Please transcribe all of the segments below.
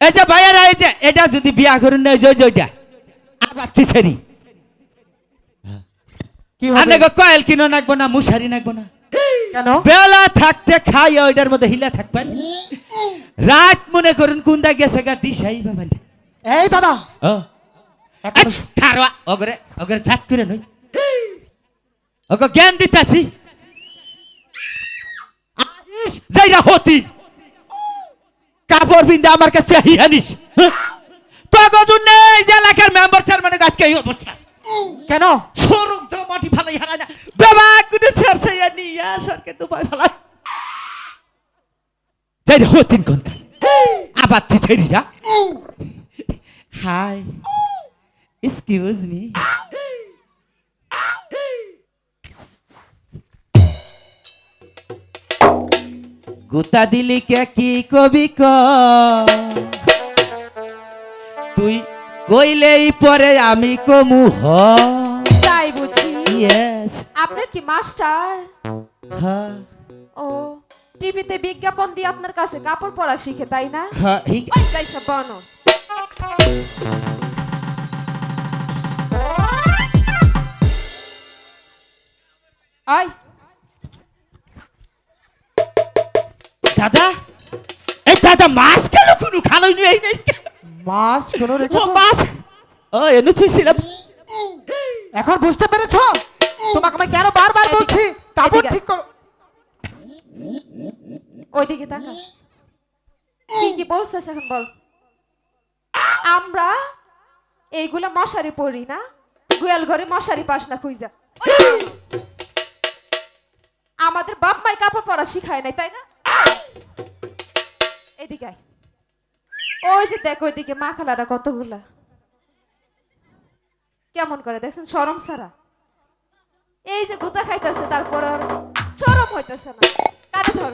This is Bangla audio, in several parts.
এই যে ভাইয়ারা এই যে এটা যদি বিয়া করুন না এই যে ওইটা আবার তিসারি কয়েল কিনো নাকবো না মুশারি নাকবো না। কেন? বেলা থাকতে খাই ওইটার মধ্যে হিলা থাকবেন। রাত মনে করুন কোনটা গেছে গা দিশাই বাবান এই দাদা। ও। খারওয়া ওগরে ওগরে ঝাট করে নই। ওকে জ্ঞান দিতাছি। যাইরা হতি কাপড় বিন্দা আমার কাছে হিয়ানিস তো গজুন নেই যে এলাকার মেম্বার চেয়ারম্যানের আজকে এই অবস্থা। কেন? সরক তো মাটি ফালাই হারা না। বাবা কুনে স্যার সাইয়া নিয়া সরকে তো পাই ফালাই। যাই রে হতিন কোন কাল আবার তুই ছেড়ি যা। হাই এক্সকিউজ মি গুতা দিলি কে কি কবি ক? তুই কইলেই পরে আমি কমু হ। তাই বুঝি। ইয়েস আপনার কি মাস্টার? হ্যাঁ ও টিভিতে বিজ্ঞাপন দিয়ে আপনার কাছে কাপড় পরা শিখে তাই না? হ্যাঁ ওই গাইসা বানো। আই দাদা? এই দাদা মাছ কেন কোনো খালোই নি এই নেই মাছ কোন ও রেখেছো মাছ। ও এনে থুইছিলাম। এখন বুঝতে পেরেছ? তোমাকে আমি কেন বারবার বলছি? কাপড় ঠিক করো ওইদিকে তাকা। কি কি বলছিস এখন বল? আমরা এইগুলা মশারি পরি না। গোয়াল ঘরে মশারি পাস না খুঁজা। আমাদের বাপ মাই কাপড় পরা শিখায় নাই তাই না? এদিকে ওই যে দেখ ওইদিকে মা কতগুলা। কেমন করে দেখছেন? সরম সারা এই যে গুতা খাইতেছে, তারপর সরম হইতেছে না। কানে ধর।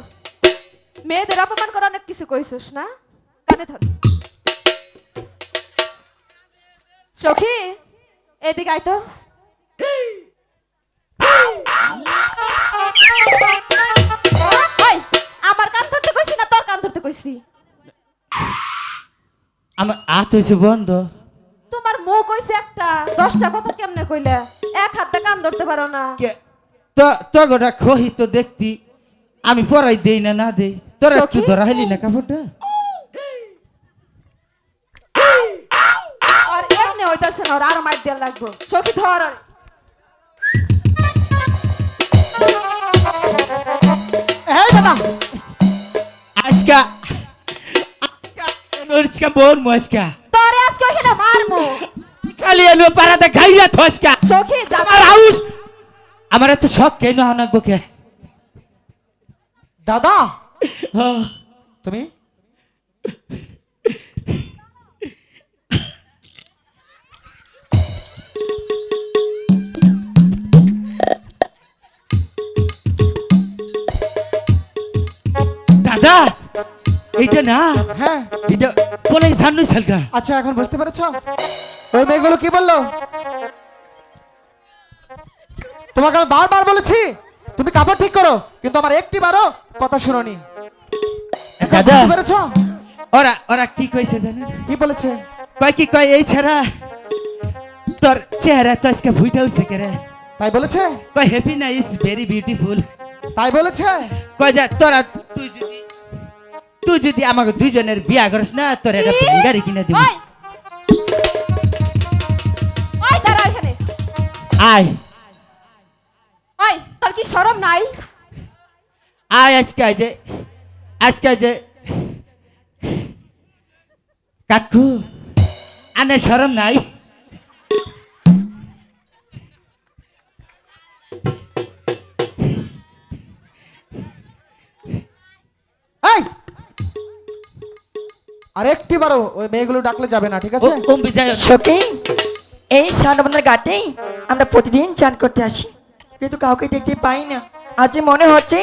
মেয়েদের অপমান করে অনেক কিছু কইছিস না? কানে ধর। সখী, এদিকে আয় ধরতে আমার হাত হয়েছে বন্ধ। তোমার মুখ কইছে একটা দশটা কথা কেমনে কইলে? এক হাতে কান ধরতে পারো না। তো তো গোটা খহি তো দেখতি আমি পড়াই দেই না না দেই। তোর একটু? ধরা হইলি না কাপড়টা। আর এমনি হইতাছে না ওর আরও মাইর দেওয়া লাগবো। সখী ধর ওরে। এই দাদা আজকা আজকা বোন মজকা তোরে আজকে ওখানে মারমু। খালি এলো পারাতে খাইয়া থসকা। সখী আমার হাউস আমার এত শখ কেন হানাকবো কে? দাদা। তুমি? এইটা না? হ্যাঁ। এটা বলে জানুই সালকা আচ্ছা এখন বুঝতে পেরেছ? ওই মেয়েগুলো কি বলল? তোমাকে আমি বারবার বলেছি তুমি কাপড় ঠিক করো কিন্তু আমার একটি বারও কথা শুনোনি। দাদা। বুঝতে পেরেছ? ওরা ওরা কি কইছে জানেন কি বলেছে? কয় কি কয় এই ছাড়া তোর চেহারা তো আজকে ভুইটা উঠছে কে রে তাই বলেছে? কয় হ্যাপি না ইজ ভেরি বিউটিফুল তাই বলেছে? কয় যা তোরা তুই যদি আমাকে দুইজনের বিয়া করিস না তোর একটা? গাড়ি কিনে দিবি। আয়। ওই তোর কি শরম নাই? আয় আজকে আজ যে আজকে যে। কাকু আনে শরম নাই? আর একটি বারও ওই মেয়েগুলো ডাকলে যাবে না ঠিক আছে? সখী এই সানবনের ঘাটেই আমরা প্রতিদিন চান করতে আসি। কিন্তু কাউকে দেখতে পাই না। আজ মনে হচ্ছে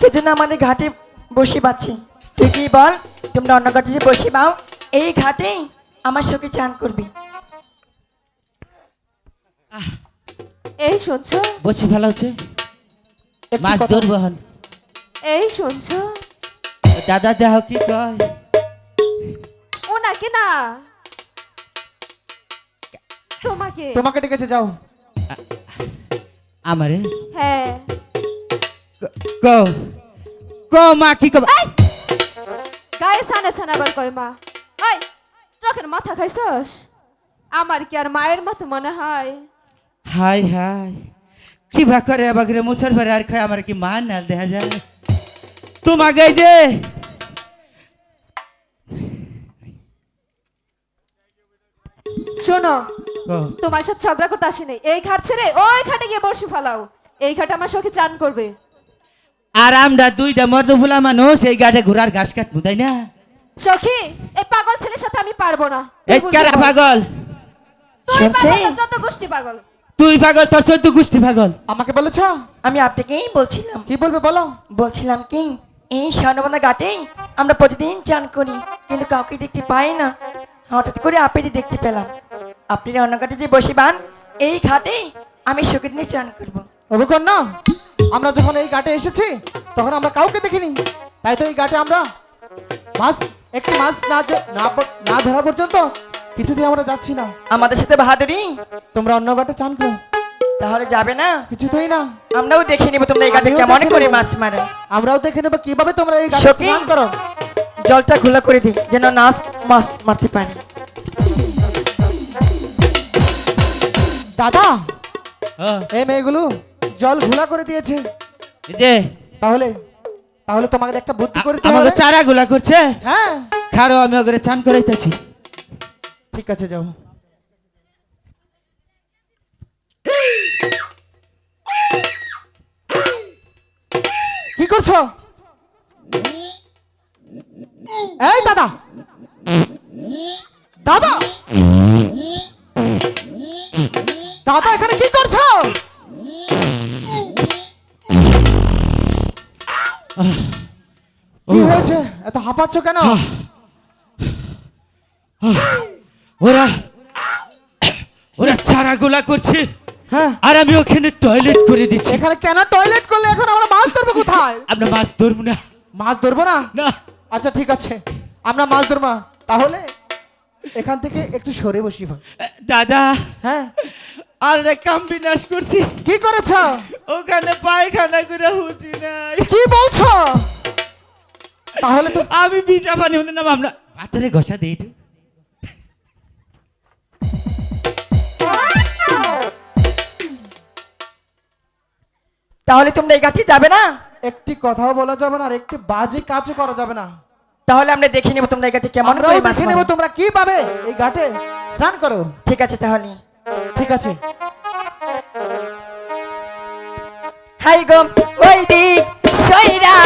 সেজন্য আমাদের ঘাটে বসে পাচ্ছে। তুই কি বল তোমরা অন্য ঘাটে যে বসে পাও এই ঘাটেই আমার সখী চান করবি। এই শুনছো? বসে ভালো হচ্ছে। মাছ কথা- ধরবো এই শুনছো? দাদা দেহ কি কয়। না। তোমাকে। তোমাকে ডেকেছে যাও। আমারে? হ্যাঁ। ক ক মা কি কব এই! গায়ে সানে সানে আবার কয় মা। ওই চোখের মাথা খাইছস? আমার কি আর মায়ের মতো মনে হয়? Hi hi. কি ভা করে বাগরে মুছর ভরে আর খায় আমার কি মান না দেখা যায়। তোমাকে এই যে শোনো তোমার সাথে ঝগড়া করতে আসিনি। এই ঘাট ছেড়ে ওই ঘাটে গিয়ে বসে ফেলাও। এই ঘাটে আমার সখী চান করবে। আর আমরা দুইটা মর্দ ফুলা মানুষ এই গাড়ে ঘোড়ার ঘাস কাটবো তাই না? সখী এই পাগল ছেলের সাথে আমি পারব না। এই কারা পাগল? তুই পাগল, তোর যত গোষ্ঠী পাগল। তুই পাগল তোর চোদ্দ গোষ্ঠী পাগল। আমাকে বলেছ? আমি আপনাকেই বলছিলাম। কি বলবে বলো? বলছিলাম কি এই স্বর্ণবন্ধা ঘাটেই আমরা প্রতিদিন চান করি কিন্তু কাউকে দেখতে পাই না। হঠাৎ করে আপনি দেখতে পেলাম। আপনি অন্য ঘাটে যে বসিবান এই ঘাটেই আমি শোকের নিয়ে চান করব। না আমরা যখন এই ঘাটে এসেছি তখন আমরা কাউকে দেখিনি। তাই তো এই ঘাটে আমরা মাছ একটি মাছ না যে- না প- না ধরা পর্যন্ত কিছুতেই আমরা যাচ্ছি না। আমাদের সাথে বাহাদুরি? তোমরা অন্য ঘাটে চান করো তাহলে যাবে না? কিছুতেই না। আমরাও দেখে নিব তোমরা এই ঘাটে আমিও কেমন দেখে করে নেব। মাছ মারো। আমরাও দেখে নেব কীভাবে তোমরা এই ঘাটে সখী? স্নান করো। জলটা খোলা করে দিই যেন নাচ মাছ মারতে পারে। দাদা হ্যাঁ, এই মেয়েগুলো জল ঘোলা করে দিয়েছে। যে তাহলে তাহলে তোমাকে একটা বুদ্ধি করে আমাকে চারা গুলা করছে? হ্যাঁ। খারো আমি ওকে চান করাইতেছি। ঠিক আছে যাও। কি করছ? এই দাদা। দাদা! দাদা এখানে কি করছ? কি হয়েছে? এত হাঁপাচ্ছ কেন? ওরা ওরা চারা গুলা করছে। হ্যাঁ। আর আমি ওখানে টয়লেট করে দিচ্ছি। এখানে কেন টয়লেট করলে? এখন আমরা মাছ ধরবো কোথায়? আমরা মাছ ধরবো না। মাছ ধরবো না? না। আচ্ছা ঠিক আছে। আমরা মাছ ধরবো তাহলে এখান থেকে একটু সরে বসি দাদা। হ্যাঁ। আর রে কাম বিনাশ করছি। কি করেছ? ওখানে পায়খানা করে হুচি নাই। কি বলছো? তাহলে তো আমি ভিজা পানি হতে নাম আমরা পাথরে ঘষা দিই একটু। তাহলে তোমরা এই ঘাটে যাবে না? একটি কথাও বলা যাবে না আর একটি বাজে কাজও করা যাবে না। তাহলে আমরা দেখে নেব তোমরা এই ঘাটে কেমন দেখে নেব তোমরা কি পাবে এই ঘাটে। স্নান করো। ঠিক আছে তাহলে। ঠিক আছে। হাই গম ওই দিক সইরা